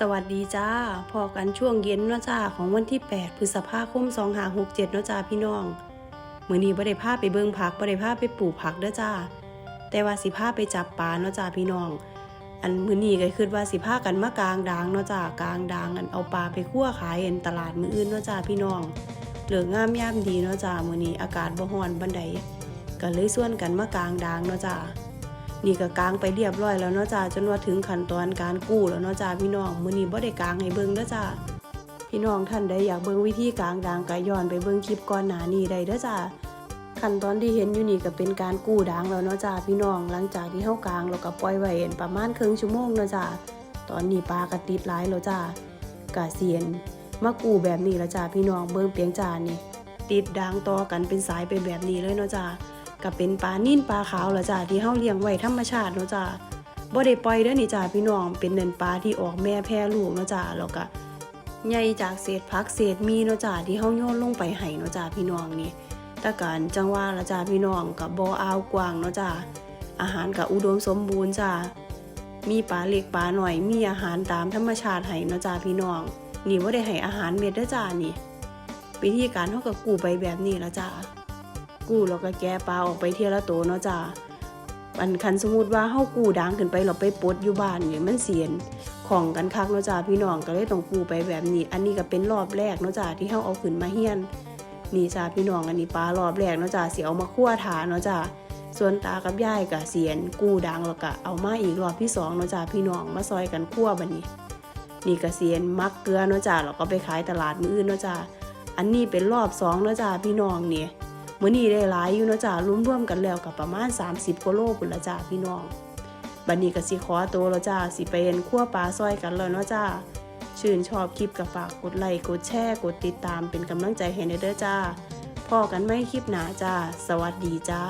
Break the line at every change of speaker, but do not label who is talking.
สวัสดีจ้าพอกันช่วงเย็นเนาะจ้าของวันที่ 8 พฤษภาคม2567เนาะจ้าพี่น้องมื้อนี้บ่ได้พาไปเบิ่งผักบ่ได้พาไปปลูกผักเด้อจ้า แต่ว่าสิพาไปจับปลาเนาะจ้าพี่น้อง อันมื้อนี้ก็คิดว่าสิพากันมากลางดางเนาะจ้ากลางดางอันเอาปลาไปคั่วขายเอ็นตลาดมื้ออื่นเนาะจ้าพี่น้องเหลืองงามยามดีเนาะจ้ามื้อนี้อากาศบ่ร้อนบันไดก็เลยส่วนกันมากลางดางเนาะจ้า นี่ก็กางไปเรียบร้อยแล้วเนาะจ้าจนว่าถึงขั้นตอนการกู้แล้วเนาะจ้าพี่น้องมื้อนี้บ่ได้กางให้เบิ่งเด้อจ้าพี่น้องท่านใดอยากเบิ่งวิธีกางด่างก็ย้อนไปเบิ่งคลิปก่อนหน้านี้ได้เด้อจ้าขั้นตอนที่เห็นอยู่นี่ก็เป็นการกู้ด่างแล้วเนาะจ้าพี่น้องหลังจากที่เฮากางแล้วก็ปล่อยไว้เห็นประมาณครึ่งชั่วโมงเนาะจ้าตอนนี้ปลาก็ติดหลายแล้วจ้ากะเสียนมากู้แบบนี้แล้วจ้าพี่น้องเบิ่งเปียงจานนี่ติดด่างต่อกันเป็นสายไปแบบนี้เลยเนาะจ้า ก็เป็นปลานิ่นปลาขาวละจ้าที่เฮาเลี้ยงไว้ธรรมชาติเนาะจ้าบ่ได้ปล่อยเด้อนี่จ้าพี่น้องเป็นเนินปลาที่ออกแม่แพร่ลูกเนาะจ้าแล้วก็ใหญ่จากเศษผักเศษมีเนาะจ้าที่เฮาโยนลงไปให้เนาะจ้าพี่น้องนี่ต่การจังว่าละจ้าพี่น้องกับบ่ออาวกว้างเนาะจ้าอาหารก็อุดมสมบูรณ์จ้ามีปลาเล็กปลาหน่อยมีอาหารตามธรรมชาติให้เนาะจ้าพี่น้อง นี่บ่ได้ให้อาหารเม็ดเด้อจ้านี่วิธีการเฮาก็กู้ไปแบบนี้ละจ้า กู้แล้วก็แกะปลาออกไปเที่ยละโตเนาะจ้าอันคันสมมุติว่าเฮากู้ด่างขึ้นไปเราไปปลดอยู่บ้านเนี่ยมันเสียนของกันคักเนาะจ้าพี่น้องก็เลยต้องกู้ไปแบบนี้ อันนี้ก็เป็นรอบแรกเนาะจ้าที่เฮาเอาขึ้นมาเฮียนนี่จ้าพี่น้องอันนี้ปลารอบแรกเนาะจ้าเสิเอามาคั่วทานเนาะจ้าส่วนตากับยายก็เสียนกู้ด่างแล้วก็เอามาอีกรอบที่สองเนาะจ้าพี่น้องมาซอยกันคั่วบัดนี้ นี่ก็เสียนมักเกลือเนาะจ้าแล้วก็ไปขายตลาดมืออื่นเนาะจ้าอันนี้เป็นรอบสองเนาะจ้าพี่น้องนี่ มื้อนี้ได้หลายอยู่นะจ้ารวมๆกันแล้วกับประมาณ 30กิโลพุ่นละจ้าพี่น้องบัดนี้ก็สิขอตัวแล้วจ้าสิไปเห็นคั่วปลาซอยกันแล้วเนาะจ้าชื่นชอบคลิปกับฝากกดไลค์กดแชร์กดติดตามเป็นกำลังใจให้เด้อจ้าพอกันไม่คลิปหนาจ้า สวัสดีจ้า